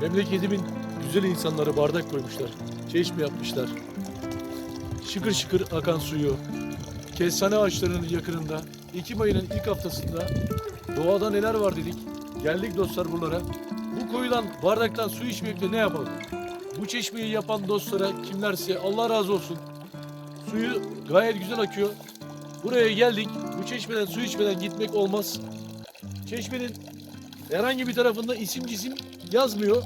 Memleketimin güzel insanları bardak koymuşlar. Çeşme yapmışlar. Şıkır şıkır akan suyu. Kestane ağaçlarının yakınında. Ekim ayının ilk haftasında doğada neler var dedik. Geldik dostlar buralara. Bu koyulan bardaktan su içmekle ne yapalım? Bu çeşmeyi yapan dostlara kimlerse Allah razı olsun. Suyu gayet güzel akıyor. Buraya geldik. Bu çeşmeden su içmeden gitmek olmaz. Çeşmenin herhangi bir tarafında isim cisim yazmıyor.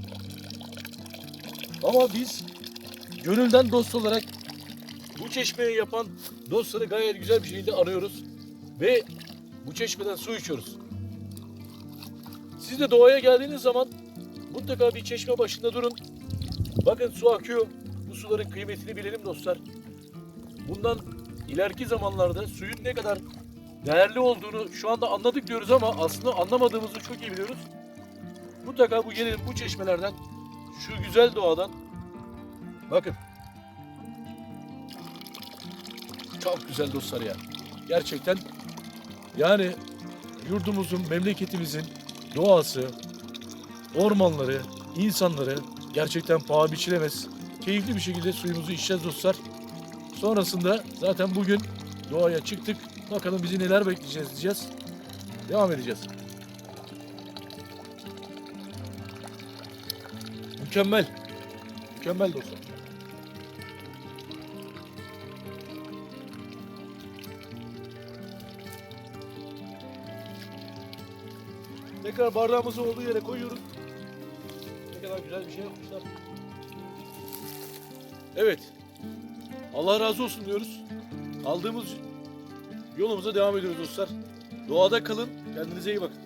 Ama biz gönülden dost olarak bu çeşmeyi yapan dostları gayet güzel bir şekilde arıyoruz. Ve bu çeşmeden su içiyoruz. Siz de doğaya geldiğiniz zaman mutlaka bir çeşme başında durun. Bakın su akıyor. Bu suların kıymetini bilelim dostlar. Bundan ileriki zamanlarda suyun ne kadar değerli olduğunu şu anda anladık diyoruz ama aslında anlamadığımızı çok iyi biliyoruz. Mutlaka bu gelelim bu çeşmelerden, şu güzel doğadan. Bakın. Çok güzel dostlar ya. Gerçekten yani yurdumuzun, memleketimizin doğası, ormanları, insanları gerçekten paha biçilemez. Keyifli bir şekilde suyumuzu içeceğiz dostlar. Sonrasında zaten bugün doğaya çıktık. Bakalım bizi neler bekleyeceğiz diyeceğiz. Devam edeceğiz. Mükemmel. Mükemmel dostlar. Tekrar bardağımızı olduğu yere koyuyoruz. Ne kadar güzel bir şey yapmışlar. Evet. Allah razı olsun diyoruz. Aldığımız yolumuza devam ediyoruz dostlar. Doğada kalın. Kendinize iyi bakın.